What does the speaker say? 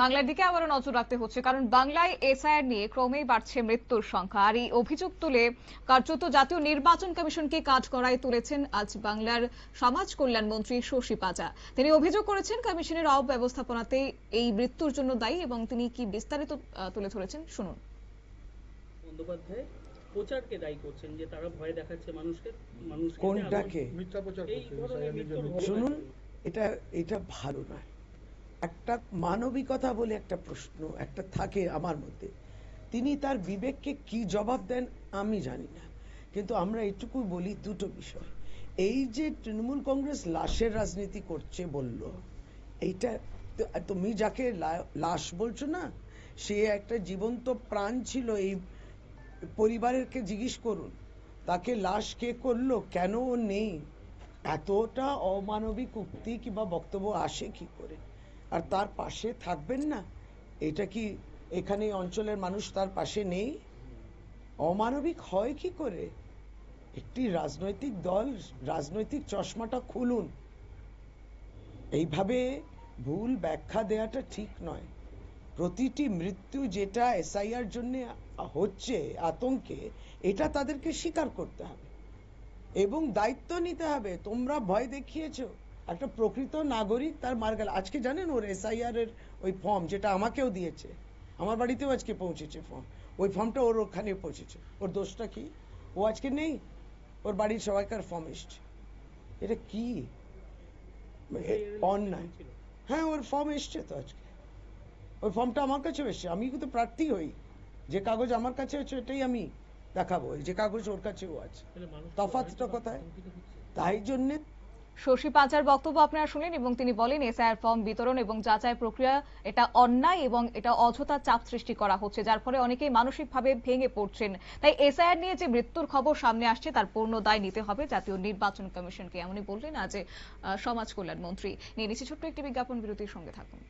বাংলার দিকে আবারও নজর রাখতে হচ্ছে কারণ বাংলায় এসআইআর নিয়ে ক্রমেই বাড়ছে মৃত্যুর সংখ্যা। আর এই অভিযোগ তুলে কার্যত জাতীয় নির্বাচন কমিশনকে কাজ করায় তুলেছেন আজ বাংলার সমাজ কল্যাণ মন্ত্রী শশী পাজা। তিনি অভিযোগ করেছেন কমিশনের অব্যবস্থাপনাতে এই মৃত্যুর জন্য দায়ী এবং তিনি কি বিস্তারিত আহ, তুলে ধরেছেন শুনুন। বন্দ্যোপাধ্যায় প্রচারকে দায়ী করছেন যে তারা ভয় দেখাচ্ছে মানুষকে মানুষকে কোনটাকে? মিথ্যা প্রচার এই করছে ধরনের শুনুন এটা এটা ভালো নয়। একটা মানবিকতা বলে একটা প্রশ্ন একটা থাকে আমার মধ্যে। তিনি তার বিবেককে কি জবাব দেন আমি জানি না। কিন্তু আমরা এটুকু বলি দুটো বিষয়। এই যে তৃণমূল কংগ্রেস লাশের রাজনীতি করছে বলল, এইটা তুমি যাকে লাশ বলছো না, সে একটা জীবন্ত প্রাণ ছিল এই পরিবারেরকে জিজ্ঞেস করুন, তাকে লাশ কে করল, কেন নেই? এতটা অমানবিক উক্তি কিংবা বক্তব্য আসে কি করে? আর তার পাশে থাকবেন না? এটা কি এখানে অঞ্চলের মানুষ তার পাশে নেই? অমানবিক হয় কি করে? একটি রাজনৈতিক দল, রাজনৈতিক চশমাটা খুলুন। এইভাবে ভুল ব্যাখ্যা দেওয়াটা ঠিক নয়। প্রতিটি মৃত্যু যেটা এসআইআর জন্য হচ্ছে, আতঙ্কে, এটা তাদেরকে স্বীকার করতে হবে। এবং দায়িত্ব নিতে হবে। তোমরা ভয় দেখিয়েছো। একটা প্রকৃত নাগরিক তার মার গেল। আজকে জানেন ওর এসআইআর এর ওই ফর্ম যেটা আমাকেও দিয়েছে। আমার বাড়িতেও আজকে পৌঁছেছে ফর্ম ওই ফর্মটা ওর ওখানে পৌঁছেছে। ওর দোষটা কি? ও আজকে নেই। ওর বাড়ির সবাইকার ফর্ম এসছে। এটা কি? অন্যায়। হ্যাঁ ওর ফর্ম এসছে তো আজকে। ওই ফর্মটা আমার কাছেও এসছে। আমি কিন্তু প্রার্থী হই। যে কাগজ আমার কাছে আছে এটাই আমি দেখাবো। যে কাগজ ওর কাছেও আছে। তফাৎটা কোথায়? তাই জন্যে শশী পাঁচার বক্তব্য আপনারা শুনলেন এবং তিনি বলেন, এসআইআর ফর্ম বিতরণ এবং যাচাই প্রক্রিয়া এটা অন্যায় এবং এটা অযথা চাপ সৃষ্টি করা হচ্ছে, যার ফলে অনেকেই মানসিকভাবে ভেঙে পড়ছেন। তাই এসআইআর নিয়ে যে মৃত্যুর খবর সামনে আসছে, তার পূর্ণ দায় নিতে হবে জাতীয় নির্বাচন কমিশনকে। এমনই বললেন আজ সমাজ কল্যাণ মন্ত্রী। নিয়ে নিচ্ছি ছোট্ট একটি বিজ্ঞাপন, বিরতির সঙ্গে থাকুন।